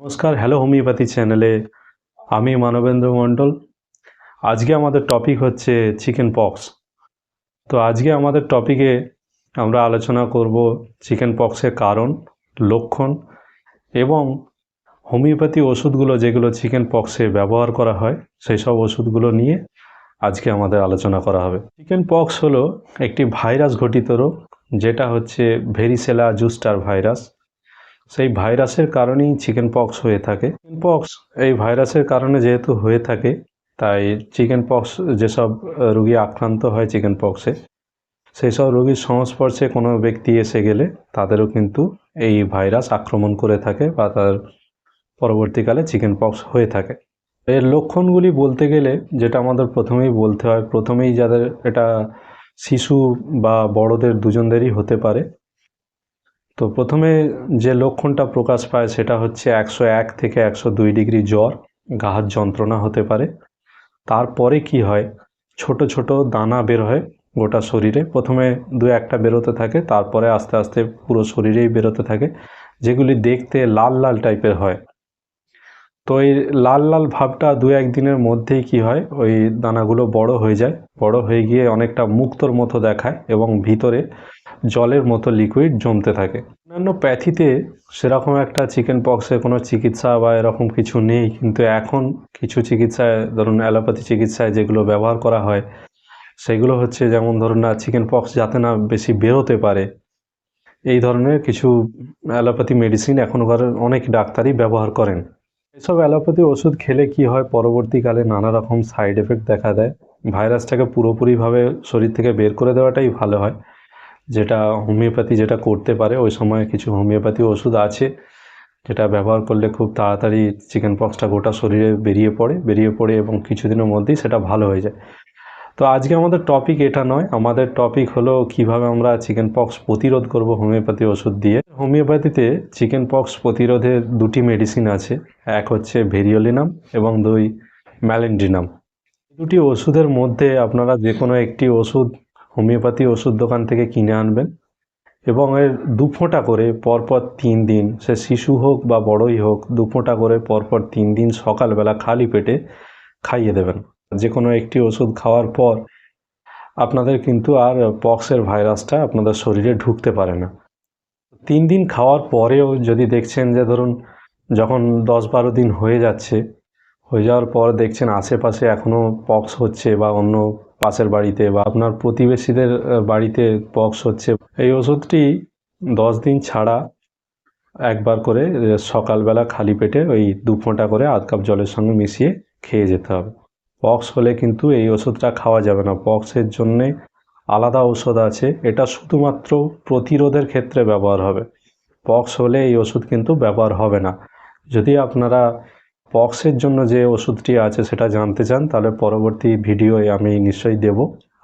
নমস্কার hello homeopathy চ্যানেলে আমি মানবেন্দ্র মণ্ডল। আজকে আমাদের টপিক হচ্ছে চিকেন পক্স তো আজকে আমাদের টপিকে আমরা আলোচনা করব চিকেন পক্সের কারণ, লক্ষণ এবং হোমিওপ্যাথি ওষুধগুলো যেগুলো চিকেন পক্সে ব্যবহার করা হয়, সেই সব ওষুধগুলো নিয়ে আজকে আমাদের আলোচনা করা হবে। চিকেন পক্স হলো একটি ভাইরাস ঘটিত রোগ, যেটা হচ্ছে ভেরিসেলা জুস্টার ভাইরাস সেই ভাইরাসের কারণেই চিকেন পক্স হয়ে থাকে। চিকেন পক্স এই ভাইরাসের কারণে যেহেতু হয়ে থাকে, তাই চিকেন পক্স যেসব রুগী আক্রান্ত হয় চিকেন পক্সে সেই সব রোগীর সংস্পর্শে কোনো ব্যক্তি এসে গেলে তাদেরও কিন্তু এই ভাইরাস আক্রমণ করে থাকে বা তার পরবর্তীকালে চিকেন পক্স হয়ে থাকে। এর লক্ষণগুলি বলতে গেলে, যেটা আমাদের প্রথমেই বলতে হয়, প্রথমেই যাদের এটা শিশু বা বড়দের দুজনদেরই হতে পারে তো প্রথমে যে লক্ষণটা প্রকাশ পায় সেটা হচ্ছে একশো এক থেকে একশো দুই ডিগ্রি জ্বর গা হাত যন্ত্রণা হতে পারে। তারপরে কি হয়? ছোট ছোট দানা বের হয় গোটা শরীরে। প্রথমে দু একটা বেরোতে থাকে, তারপরে আস্তে আস্তে পুরো শরীরেই বেরোতে থাকে, যেগুলি দেখতে লাল লাল টাইপের হয়। তো এই লাল লাল ভাবটা দু একদিনের মধ্যেই কি হয়? ওই দানাগুলো বড় হয়ে যায়। বড় হয়ে গিয়ে অনেকটা মুক্তোর মতো দেখায় এবং ভিতরে জলের মতো লিকুইড জমতে থাকে। অন্যান্য প্যাথিতে সেরকম একটা চিকেন পক্সের কোনো চিকিৎসা বা এরকম কিছু নেই, কিন্তু এখন কিছু চিকিৎসায়, ধরুন অ্যালোপ্যাথি চিকিৎসায় যেগুলো ব্যবহার করা হয়, সেগুলো হচ্ছে যেমন ধরুন না চিকেন পক্স যাতে না বেশি বেরোতে পারে। এই ধরনের কিছু অ্যালোপ্যাথি মেডিসিন এখনকার অনেক ডাক্তারই ব্যবহার করেন। এসব অ্যালোপ্যাথি ওষুধ খেলে কি হয়? পরবর্তীকালে নানা রকম সাইড এফেক্ট দেখা দেয়। ভাইরাসটাকে পুরোপুরিভাবে শরীর থেকে বের করে দেওয়াটাই ভালো হয়। যেটা হোমিওপ্যাথি যেটা করতে পারে, ওই সময় কিছু হোমিওপ্যাথি ওষুধ আছে, যেটা ব্যবহার করলে খুব তাড়াতাড়ি চিকেন পক্সটা গোটা শরীরে বেরিয়ে পড়ে বেরিয়ে পড়ে এবং কিছুদিনের মধ্যেই সেটা ভালো হয়ে যায়। তো আজকে আমাদের টপিক এটা নয়, আমাদের টপিক হলো কীভাবে আমরা চিকেন পক্স প্রতিরোধ করব হোমিওপ্যাথি ওষুধ দিয়ে। হোমিওপ্যাথিতে চিকেন পক্স প্রতিরোধে দুটি মেডিসিন আছে, এক হচ্ছে ভেরিওলিনাম এবং দুই ম্যালেন্ড্রিনাম দুটি ওষুধের মধ্যে আপনারা যে কোনো একটি ওষুধ হোমিওপ্যাথি ওষুধ দোকান থেকে কিনে আনবেন এবং এর দু ফোঁটা করে পরপর তিন দিন, সে শিশু হোক বা বড়ই হোক, দু ফোঁটা করে পরপর তিন দিন সকালবেলা খালি পেটে খাইয়ে দেবেন। যে কোনো একটি ওষুধ খাওয়ার পর আপনাদের কিন্তু আর পক্সের ভাইরাসটা আপনাদের শরীরে ঢুকতে পারে না। তিন দিন খাওয়ার পরেও যদি দেখছেন যে ধরুন যখন দশ বারো দিন হয়ে যাচ্ছে, হয়ে যাওয়ার পর দেখছেন আশেপাশে এখনও পক্স হচ্ছে বা অন্য পাশের বাড়িতে বা আপনার প্রতিবেশীদের বাড়িতে পক্স হচ্ছে। এই ওষুধটি দশ দিন ছাড়া একবার করে সকালবেলা খালি পেটে ওই দু ফোঁটা করে আধ কাপ জলের সঙ্গে মিশিয়ে খেয়ে যেতে হবে। পক্স হলে কিন্তু এই ওষুধটা খাওয়া যাবে না। পক্সের জন্যে আলাদা ওষুধ আছে। এটা শুধুমাত্র প্রতিরোধের ক্ষেত্রে ব্যবহার হবে। পক্স হলে এই ওষুধ কিন্তু ব্যবহার হবে না। যদি আপনারা পক্সের জন্য যে ওষুধটি আছে সেটা জানতে চান, তাহলে পরবর্তী ভিডিওয়ে আমি নিশ্চয়ই দেব।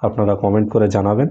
আপনারা কমেন্ট করে জানাবেন।